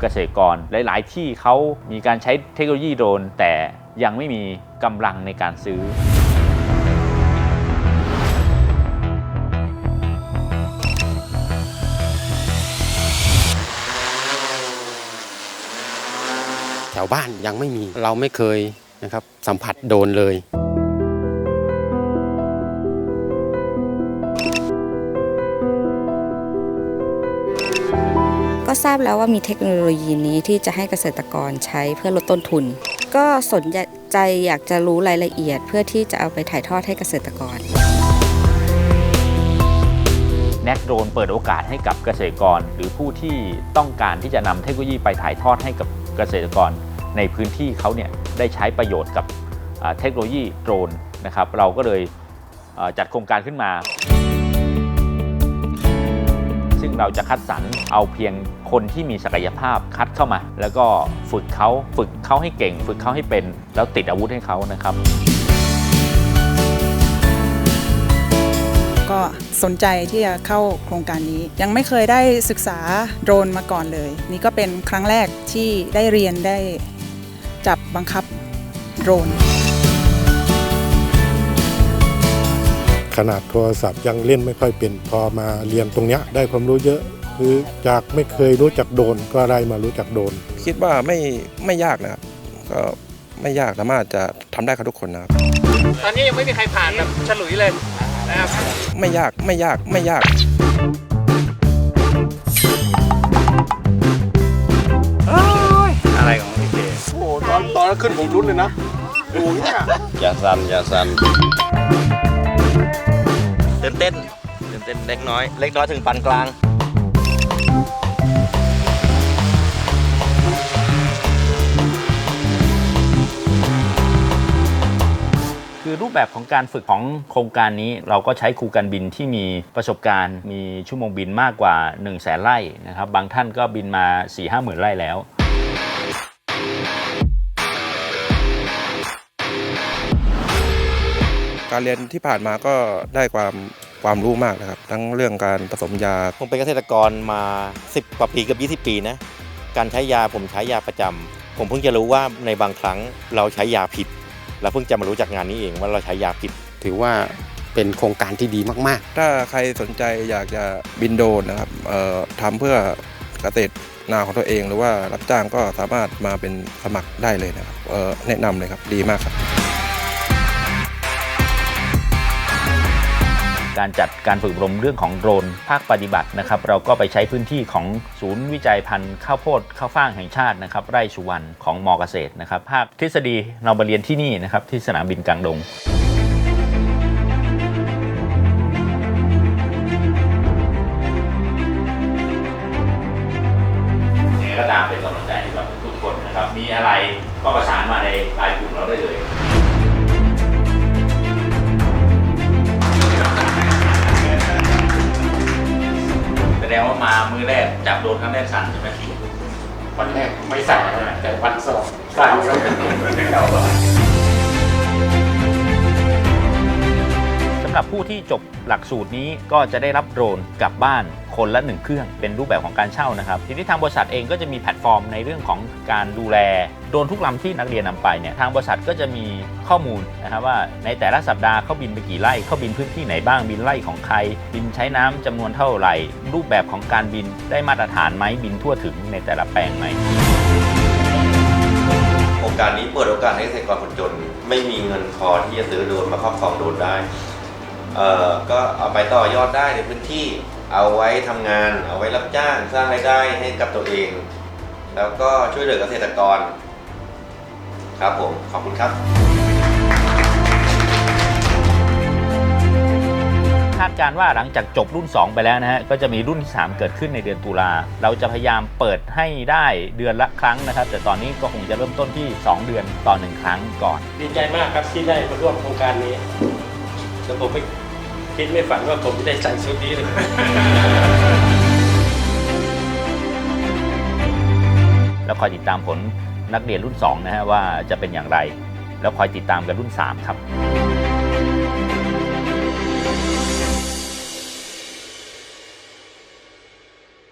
เกษตรกรหลายๆ ที่เขามีการใช้เทคโนโลยีโดรนแต่ยังไม่มีกำลังในการซื้อ แถวบ้านยังไม่มีเราไม่เคยนะครับสัมผัสโดนเลย ก็ทราบแล้วว่ามีเทคโนโลยีนี้ที่จะให้เกษตรกรใช้เพื่อลดต้นทุน ก็สนใจอยากจะรู้รายละเอียดเพื่อที่จะเอาไปถ่ายทอดให้เกษตรกรแนกโดรนเปิดโอกาสให้กับเกษตรกร หรือผู้ที่ต้องการที่จะนำเทคโนโลยีไปถ่ายทอดให้กับเกษตรกร ในพื้นที่เขาเนี่ยได้ใช้ประโยชน์กับเทคโนโลยีโดรนนะครับ เราก็เลยจัดโครงการขึ้นมา งเราจะคัดสรรเอาเพียงคนที่มีศักยภาพคัดเข้ามา แล้วก็ฝึกเขาฝึกเขาให้เก่ง ฝึกเขาให้เป็น แล้วติดอาวุธให้เขานะครับ ก็สนใจที่จะเข้าโครงการนี้ ยังไม่เคยได้ศึกษาโดรนมาก่อนเลย นี่ก็เป็นครั้งแรกที่ได้เรียนได้จับบังคับโดรน นาดโทรศัพท์ยังเล่นไม่ค่อยเป็นพอมาเรียนตรงเนี้ยได้ความรู้เยอะคือจากไม่เคยรู้จักโดรนก็ได้มารู้จักโดรนคิดว่าไม่ไม่ยากนะครับก็ไม่ยากสามารถจะทำได้กับทุกคนนะครับตอนนี้ยังไม่มีใครผ่านแบบฉลุยเลยนะครับ ไม่ยากไม่ยากไม่ยาก อะไรของพี่เคโอ้ตอนตอนขึ้นผมรุ้นเลยนะโอ้ยอย่าสั่นอย่าสั่น ตื่นเต้นตื่นเต้นเล็กน้อย เล็กน้อยถึงปานกลาง คือรูปแบบของการฝึกของโครงการนี้เราก็ใช้ครูการบินที่มีประสบการณ์ มีชั่วโมงบินมากกว่า 1 0 0 0 0แสนไร่นะครับ บางท่านก็บินมา 4 5 0 0 0 0ไร่แล้ว การเรียนที่ผ่านมาก็ได้ความความรู้มากนะครับ ทั้งเรื่องการผสมยา ผมเป็นเกษตรกรมา 10กว่าปีเกับ20 ปีนะ การใช้ยาผมใช้ยาประจำผมเพิ่งจะรู้ว่าในบางครั้งเราใช้ยาผิด แล้วเพิ่งจะมารู้จากงานนี้เองว่าเราใช้ยาผิด ถือว่าเป็นโครงการที่ดีมากถ้าใครสนใจอยากจะบินโดรนนะครับเอ่อทำเพื่อเกษตรนาของตัวเอง หรือว่ารับจ้างก็สามารถมาเป็นสมัครได้เลยนะครับเอ่อแนะนำเลยครับดีมากครับ การจัดการฝึกอบรมเรื่องของโดรนภาคปฏิบัตินะครับ เราก็ไปใช้พื้นที่ของศูนย์วิจัยพันธุ์ข้าวโพดข้าวฟ่างแห่งชาตินะครับไร่สุวรรณของมอเกษตรนะครับภาคทฤษฎีเรามาเรียนที่นี่นะครับที่สนามบินกลางดงก็ตามเป็นกำลังใจให้กับทุกคนนะครับมีอะไรก็ประสานมาในไลน์กลุ่มเราได้เลย โดนครั้งแรกสั่นใช่ไหมวันแรกไม่สั่นแต่วันสองสั่นแล้วำหรับผู้ที่จบหลักสูตรนี้ก็จะได้รับโดรนกลับบ้านคนละหนึ่งเครื่อง เป็นรูปแบบของการเช่านะครับ ทีนี้ทางบริษัทเองก็จะมีแพลตฟอร์มในเรื่องของการดูแลโดรนทุกลำที่นักเรียนนำไปเนี่ยทางบริษัทก็จะมีข้อมูลนะครับว่าในแต่ละสัปดาห์เขาบินไปกี่ไร่เขาบินพื้นที่ไหนบ้างบินไร่ของใคร บินใช้น้ำจำนวนเท่าไหร่ รูปแบบของการบินได้มาตรฐานไหมบินทั่วถึงในแต่ละแปลงไหมโครงการนี้เปิดโอกาสให้เกษตรกรคนจน ไม่มีเงินพอที่จะซื้อโดรนมาครอบครองโดรนได้ เอ่อก็เอาไปต่อยอดได้ในพื้นที่เอาไว้ทำงาน เอาไว้รับจ้างสร้างรายได้ให้กับตัวเอง แล้วก็ช่วยเหลือเกษตรกร ครับผม ขอบคุณครับ คาดการณ์ว่าหลังจากจบรุ่น 2 ไปแล้วนะฮะก็จะมีรุ่นที่ 3 เกิดขึ้นในเดือนตุลาเราจะพยายามเปิดให้ได้เดือนละครั้งนะครับ แต่ตอนนี้ก็คงจะเริ่มต้นที่ 2 เดือนต่อ1ครั้งก่อน ดีใจมากครับที่ได้มาร่วมโครงการนี้ แล้วผมไม่คิดไม่ฝันว่าผมจะได้ใส่ชุดนี้เลยแล้วคอยติดตามผลนักเรียนรุ่น 2 นะฮะว่าจะเป็นอย่างไร แล้วคอยติดตามกันรุ่น 3 ครับ